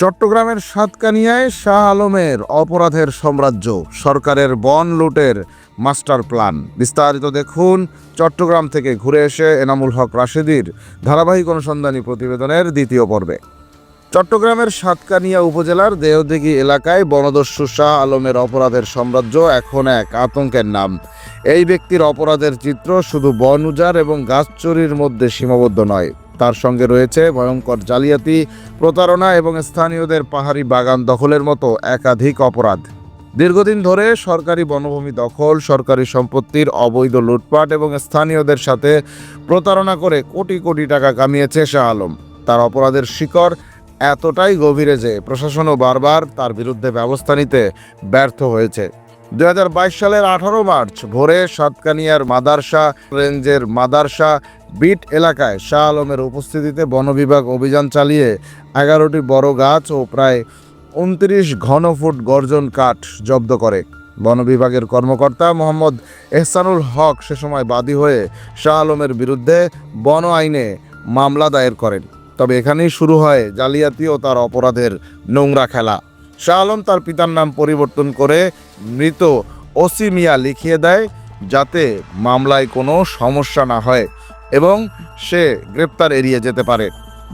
চট্টগ্রামের সাতকানিয়ায় শাহ আলমের অপরাধের সাম্রাজ্য, সরকারের বন লুটের মাস্টার প্ল্যান। বিস্তারিত দেখুন চট্টগ্রাম থেকে ঘুরে এসে এনামুল হক রাশেদির ধারাবাহিক অনুসন্ধানী প্রতিবেদনের দ্বিতীয় পর্বে। চট্টগ্রামের সাতকানিয়া উপজেলার দেহদিঘি এলাকায় বনদস্যু শাহ আলমের অপরাধের সাম্রাজ্য এখন এক আতঙ্কের নাম। এই ব্যক্তির অপরাধের চিত্র শুধু বন উজাড় এবং গাছ চুরির মধ্যে সীমাবদ্ধ নয়। তার সঙ্গে রয়েছে ভয়ঙ্কর জালিয়াতি, প্রতারণা এবং স্থানীয়দের পাহাড়ি বাগান দখলের মতো একাধিক অপরাধ। দীর্ঘদিন ধরে সরকারি বনভূমি দখল, সরকারি সম্পত্তির অবৈধ লুটপাট এবং স্থানীয়দের সাথে প্রতারণা করে কোটি কোটি টাকা কামিয়েছে শাহ আলম। তার অপরাধের শিকড় এতটাই গভীরে যে প্রশাসনও বারবার তার বিরুদ্ধে ব্যবস্থা নিতে ব্যর্থ হয়েছে। দু হাজার বাইশ সালের আঠারো মার্চ ভোরে সাতকানিয়ার মাদারসা রেঞ্জের মাদারসা বিট এলাকায় শাহ আলমের উপস্থিতিতে বন বিভাগ অভিযান চালিয়ে এগারোটি বড় গাছ ও প্রায় উনত্রিশ ঘনফুট গর্জন কাঠ জব্দ করে। বন বিভাগের কর্মকর্তা মোহাম্মদ এহসানুল হক সে সময় বাদী হয়ে শাহ আলমের বিরুদ্ধে বন আইনে মামলা দায়ের করেন। তবে এখানেই শুরু হয় জালিয়াতি ও তার অপরাধের নোংরা খেলা। শাহ আলম তার পিতার নাম পরিবর্তন করে মৃত ওসি মিয়া লিখিয়ে দেয় যাতে মামলায় কোনো সমস্যা না হয় এবং সে গ্রেপ্তার এড়িয়ে যেতে পারে।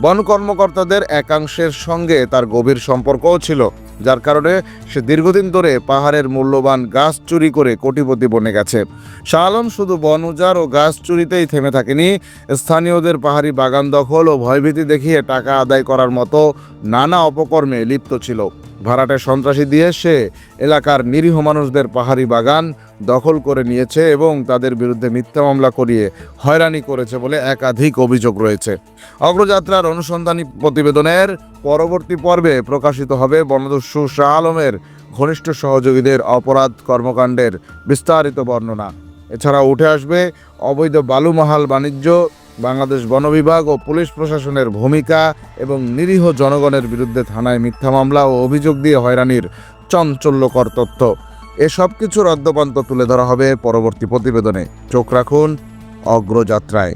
বন কর্মকর্তাদের একাংশের সঙ্গে তার গভীর সম্পর্কও ছিল, যার কারণে সে দীর্ঘদিন ধরে পাহাড়ের মূল্যবান গাছ চুরি করে কোটিপতি বনে গেছে। শাহ আলম শুধু বন উজাড় ও গাছ চুরিতেই থেমে থাকেনি, স্থানীয়দের পাহাড়ি বাগান দখল ও ভয়ভীতি দেখিয়ে টাকা আদায় করার মতো নানা অপকর্মে লিপ্ত ছিল। ভাড়াটে সন্ত্রাসী দিয়ে সে এলাকার নিরীহ মানুষদের পাহাড়ি বাগান দখল করে নিয়েছে এবং তাদের বিরুদ্ধে মিথ্যা মামলা করিয়ে হয়রানি করেছে বলে একাধিক অভিযোগ রয়েছে। অগ্রযাত্রার অনুসন্ধানী প্রতিবেদনের পরবর্তী পর্বে প্রকাশিত হবে বনদস্যু শাহ আলমের ঘনিষ্ঠ সহযোগীদের অপরাধ কর্মকাণ্ডের বিস্তারিত বর্ণনা। এছাড়া উঠে আসবে অবৈধ বালুমহাল বাণিজ্য বাংলাদেশ বন বিভাগ ও পুলিশ প্রশাসনের ভূমিকা এবং নিরীহ জনগণের বিরুদ্ধে থানায় মিথ্যা মামলা ও অভিযোগ দিয়ে হয়রানির চঞ্চল্যকর তথ্য। এসব কিছুর অদ্যপান্ত তুলে ধরা হবে পরবর্তী প্রতিবেদনে। চোখ রাখুন অগ্রযাত্রায়।